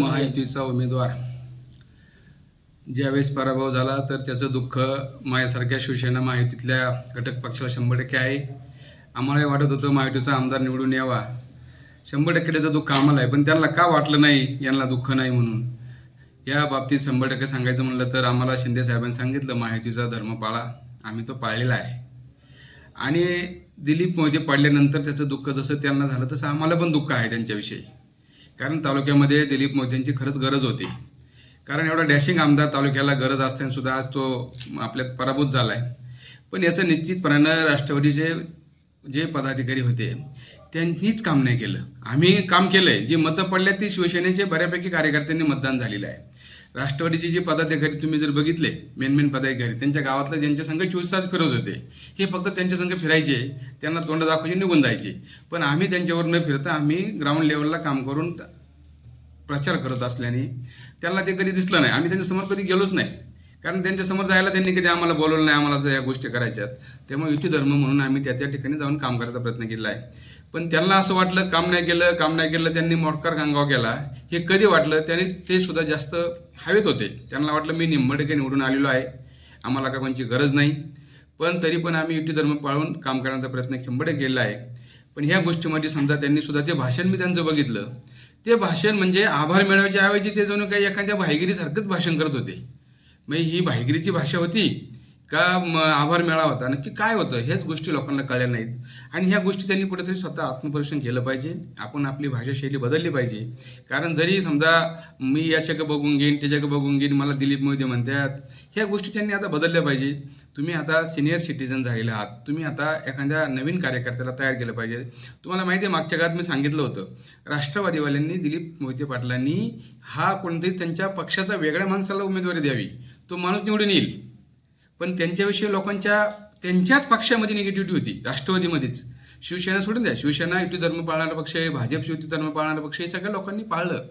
महायुतीचा उमेदवार. ज्यावेळेस पराभव झाला तर त्याचं दुःख माझ्यासारख्या शिवसेना महायुतीतल्या घटक पक्षाला शंभर टक्के आहे. आम्हालाही वाटत होतं महायुतीचा आमदार निवडून यावा. शंभर टक्के त्याचं दुःख आम्हाला आहे पण त्यांना का वाटलं नाही यांना दुःख नाही म्हणून? या बाबतीत शंभर टक्के सांगायचं म्हणलं तर आम्हाला शिंदे साहेबांनी सांगितलं महायुतीचा धर्म पाळा आम्ही तो पाळलेला आहे. आणि दिलीप मोदी पडल्यानंतर त्याचं दुःख जसं त्यांना झालं तसं आम्हाला पण दुःख आहे त्यांच्याविषयी. कारण तालुक्यामध्ये दिलीप मोदींची खरंच गरज होती. कारण एवढा डॅशिंग आमदार तालुक्याला गरज असताना सुद्धा आज तो आपल्यात पराभूत झाला आहे पण याचं निश्चितपणानं राष्ट्रवादीचे जे पदाधिकारी होते त्यांनीच काम नाही केलं. आम्ही काम केलं आहे जी मतं पडल्या ती शिवसेनेचे बऱ्यापैकी कार्यकर्त्यांनी मतदान झालेलं आहे. राष्ट्रवादीचे जे पदाधिकारी तुम्ही जर बघितले मेन मेन पदाधिकारी त्यांच्या गावातलं ज्यांच्या संघ चोवीस तास फिरत होते हे फक्त त्यांच्या संघ फिरायचे त्यांना तोंड दाखवायचे निघून जायचे. पण आम्ही त्यांच्यावर न फिरता आम्ही ग्राउंड लेवलला काम करून प्रचार करत असल्याने त्यांना ते कधी दिसलं नाही. आम्ही त्यांच्यासमोर कधी गेलोच नाही. कारण त्यांच्यासमोर जायला त्यांनी कधी आम्हाला बोलवलं नाही आम्हाला जर या गोष्टी करायच्यात. त्यामुळे युती धर्म म्हणून आम्ही त्या त्या ठिकाणी जाऊन काम करायचा प्रयत्न केला आहे. पण त्यांना असं वाटलं काम नाही केलं काम नाही केलं त्यांनी मोटकार गांगाव केला. हे कधी वाटलं? त्याने ते सुद्धा जास्त हवेत होते. त्यांना वाटलं मी निंबटके निवडून आलेलो आहे. आम्हाला का कोणची गरज नाही. पण तरी पण आम्ही युती धर्म पाळून काम करण्याचा प्रयत्न शंभर केलेला केला आहे. पण ह्या गोष्टीमध्ये समजा त्यांनी सुद्धा ते भाषण मी त्यांचं बघितलं ते भाषण म्हणजे आभार मिळवायच्या ऐवजी ते जणू काही एखाद्या भाईगिरीसारखंच भाषण करत होते. मग ही भाईगिरीची भाषा होती. का म आभार मेळा होता? नक्की काय होतं? हेच गोष्टी लोकांना कळल्या नाहीत. आणि ह्या गोष्टी त्यांनी कुठेतरी स्वतः आत्मपरीक्षण केलं पाहिजे. आपण आपली भाषाशैली बदलली पाहिजे. कारण जरी समजा मी याच्याकडे बघून घेईन त्याच्याकडे बघून घेईन मला दिलीप मोदी म्हणतात. ह्या गोष्टी त्यांनी आता बदलल्या पाहिजे. तुम्ही आता सिनियर सिटीजन झालेले आहात. तुम्ही आता एखाद्या नवीन कार्यकर्त्याला तयार केलं पाहिजे. तुम्हाला माहिती आहे मागच्या काळात मी सांगितलं होतं राष्ट्रवादीवाल्यांनी दिलीप मोहिते पाटलांनी हा कोणतरी त्यांच्या पक्षाचा वेगळ्या माणसाला उमेदवारी द्यावी. तो माणूस निवडून येईल. पण त्यांच्याविषयी लोकांच्या त्यांच्याच पक्षामध्ये निगेटिव्हिटी होती राष्ट्रवादीमध्येच. शिवसेना सोडून द्या. शिवसेना युती धर्म पाळणारा पक्ष आहे भाजप युती धर्म पाळणारा पक्ष हे सगळ्या लोकांनी पाळलं.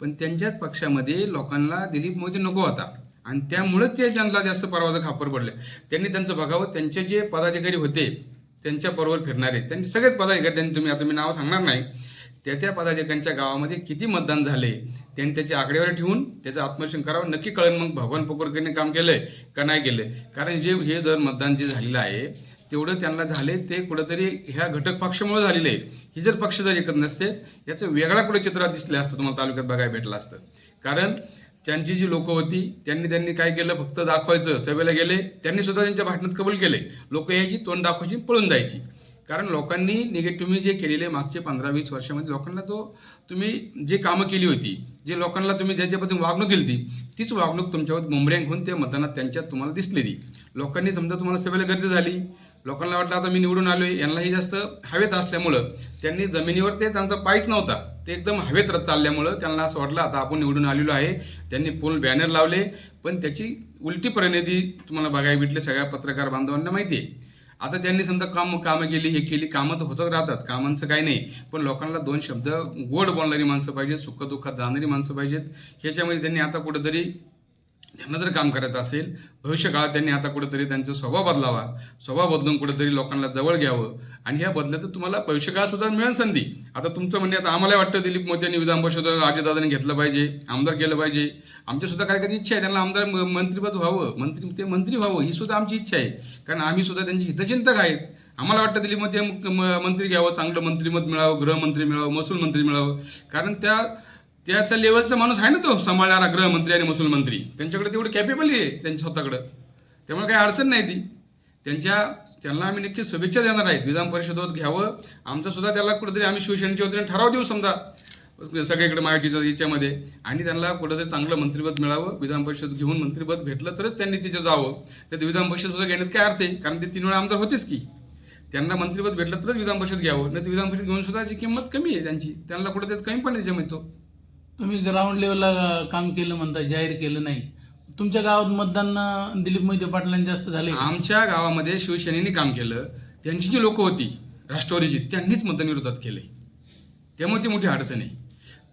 पण त्यांच्याच पक्षामध्ये लोकांना दिलीप मोदी नको होता आणि त्यामुळेच ते जनता जास्त परवाचा खापर पडले. त्यांनी त्यांचं बघावं त्यांचे जे पदाधिकारी होते त्यांच्या बरोबर फिरणारे त्यांचे सगळेच पदाधिकारी त्यांनी तुम्ही आता मी नाव सांगणार नाही त्या त्या पदाधिकाऱ्यांच्या गावामध्ये किती मतदान झाले त्यांनी त्याची आकडेवारी ठेवून त्याचं आत्मशन करावं नक्की कळेल मग भगवान पोकरकरने काम केलं आहे का नाही केलंय. कारण जे हे जर मतदान जे झालेलं आहे तेवढं त्यांना झाले ते कुठंतरी ह्या घटक पक्षामुळे झालेलं आहे. ही जर पक्ष जर एकत्र नसते याचं वेगळा कुठे चित्र दिसलं असतं तुम्हाला तालुक्यात बघायला भेटलं असतं. कारण त्यांची जी लोकं होती त्यांनी त्यांनी काय केलं फक्त दाखवायचं सभेला गेले त्यांनी सुद्धा त्यांच्या भाषणात कबूल केले लोक यायची तोंड दाखवायची पळून जायची. कारण लोकांनी निगेटिव्ह तुम्ही जे केलेले मागचे पंधरा वीस वर्षामध्ये लोकांना तो तुम्ही जे कामं केली होती जे लोकांना तुम्ही ज्याच्यापासून वागणूक दिली होती तीच वागणूक तुमच्यावर मुंबऱ्यांक होऊन ते मतदानात त्यांच्यात तुम्हाला दिसलेली. लोकांनी समजा तुम्हाला सभेला गर्दी झाली लोकांना वाटलं आता मी निवडून आलोय यांनाही जास्त हवेत असल्यामुळं त्यांनी जमिनीवर ते त्यांचा पायच नव्हता ते एकदम हवेत चालल्यामुळं त्यांना असं वाटलं आता आपण निवडून आलेलो आहे त्यांनी फुल बॅनर लावले पण त्याची उलटी परिणिती तुम्हाला बघायला भेटले सगळ्या पत्रकार बांधवांना माहिती आहे. आता त्यांनी समजा काम कामं केली हे केली कामं तर होतच राहतात कामांचं काही नाही. पण लोकांना दोन शब्द गोड बोलणारी माणसं पाहिजेत सुखदुःखात जाणारी माणसं पाहिजेत. ह्याच्यामध्ये त्यांनी आता कुठंतरी त्यांना जर काम करायचं असेल भविष्यकाळात त्यांनी आता कुठेतरी त्यांचा स्वभाव बदलावा. स्वभाव बदलून कुठेतरी लोकांना जवळ घ्यावं. आणि ह्या बदल्यात तुम्हाला भविष्यकाळसुद्धा मिळेल संधी. आता तुमचं म्हणणे आता आम्हाला वाटतं दिलीप मोदी यांनी विधान परिषद अजितदादांनी घेतलं पाहिजे आमदार केलं पाहिजे. आमचीसुद्धा काय करायची इच्छा आहे त्यांना आमदार म- मंत्रीपद व्हावं. मंत्री ते मंत्री व्हावं ही सुद्धा आमची इच्छा आहे. कारण आम्ही सुद्धा त्यांचे हितचिंतक आहेत. आम्हाला वाटतं दिलीप मोदी म- मंत्री घ्यावं चांगलं मंत्रीमत मिळावं गृहमंत्री मिळावं महसूल मंत्री मिळावं. कारण त्या त्याचा लेवलचा माणूस आहे ना तो सांभाळणारा गृहमंत्री आणि महसूल मंत्री. त्यांच्याकडे तेवढं कॅपेबल आहे त्यांच्या स्वतःकडं. त्यामुळे काही अडचण नाही ती. त्यांच्या त्यांना आम्ही नक्की शुभेच्छा देणार आहेत विधान परिषदेत घ्यावं. आमचं सुद्धा त्याला कुठेतरी आम्ही शिवसेनेच्या वतीने ठराव देऊ समजा. सगळीकडे माहितीच्या याच्यामध्ये. आणि त्यांना कुठेतरी चांगलं मंत्रिपद मिळावं. विधान परिषद घेऊन मंत्रिपद भेटलं तरच त्यांनी तिथे जावं. तर विधान परिषद सुद्धा घेण्यात काय अर्थ आहे? कारण ते तीन वेळा आमदार होतेच की. त्यांना मंत्रिपद भेटलं तरच विधान परिषद घ्यावं. नाही तर विधान परिषद घेऊन सुद्धा त्याची किंमत कमी आहे त्यांची. त्यांना कुठेतरी कमी पण मिळतो तुम्ही ग्राउंड लेवलला काम केलं म्हणता जाहीर केलं नाही. तुमच्या गावात मतदान दिलीप मोहिते पाटलांनी जास्त झाले आमच्या गावामध्ये शिवसेनेने काम केलं. त्यांची जी लोक होती राष्ट्रवादीची त्यांनीच मतदान विरोधात केले त्यामुळे ती मोठी अडचण आहे.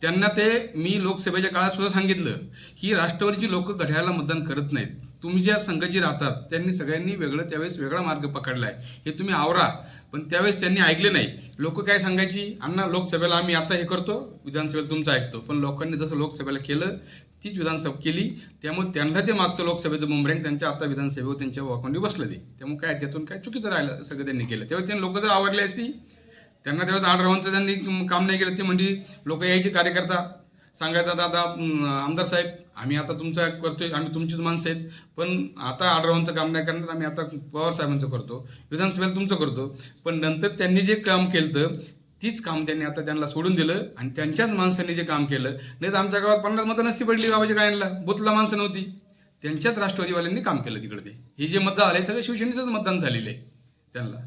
त्यांना ते मी लोकसभेच्या काळात सुद्धा सांगितलं की राष्ट्रवादीची लोक घड्याळाला मतदान करत नाहीत. तुम्ही ज्या संघाची राहतात त्यांनी सगळ्यांनी वेगळं त्यावेळेस वेगळा मार्ग पकडला आहे हे तुम्ही आवरा पण त्यावेळेस त्यांनी ऐकले नाही. लोक काय सांगायची? अण्णा लोकसभेला आम्ही आता हे करतो विधानसभेला तुमचं ऐकतो. पण लोकांनी जसं लोकसभेला केलं तीच विधानसभा केली. त्यामुळे त्यांना ते मागचं लोकसभेचं बुमरँग त्यांच्या आता विधानसभेवर त्यांच्या वाकोंडी बसलं ते. त्यामुळे काय त्यातून काय चुकीचं राहिलं सगळं त्यांनी केलं. तेव्हा त्यांनी लोक जर आवडले असती त्यांना त्यावेळेस आठ राऊंडचं त्यांनी काम नाही केलं. ते म्हणजे लोक यायचे कार्यकर्ता. सांगायचं दादा आमदार साहेब आम्ही आता तुमचा करतोय आम्ही तुमचीच माणसं आहेत पण आता आडरावांचं काम नाही करणार आम्ही आता पवार साहेबांचं करतो विधानसभेला तुमचं करतो. पण नंतर त्यांनी जे काम केलं तीच काम त्यांनी आता त्यांना सोडून दिलं आणि त्यांच्याच माणसांनी जे काम केलं. नाही तर आमच्या गावात पन्नास मतं नसती पडली गावाच्या गायांना बोतला माणसं नव्हती. त्यांच्याच राष्ट्रवादीवाल्यांनी काम केलं तिकडे ते. हे जे मतदान आले सगळे शिवसेनेचंच मतदान झालेलं आहे त्यांना.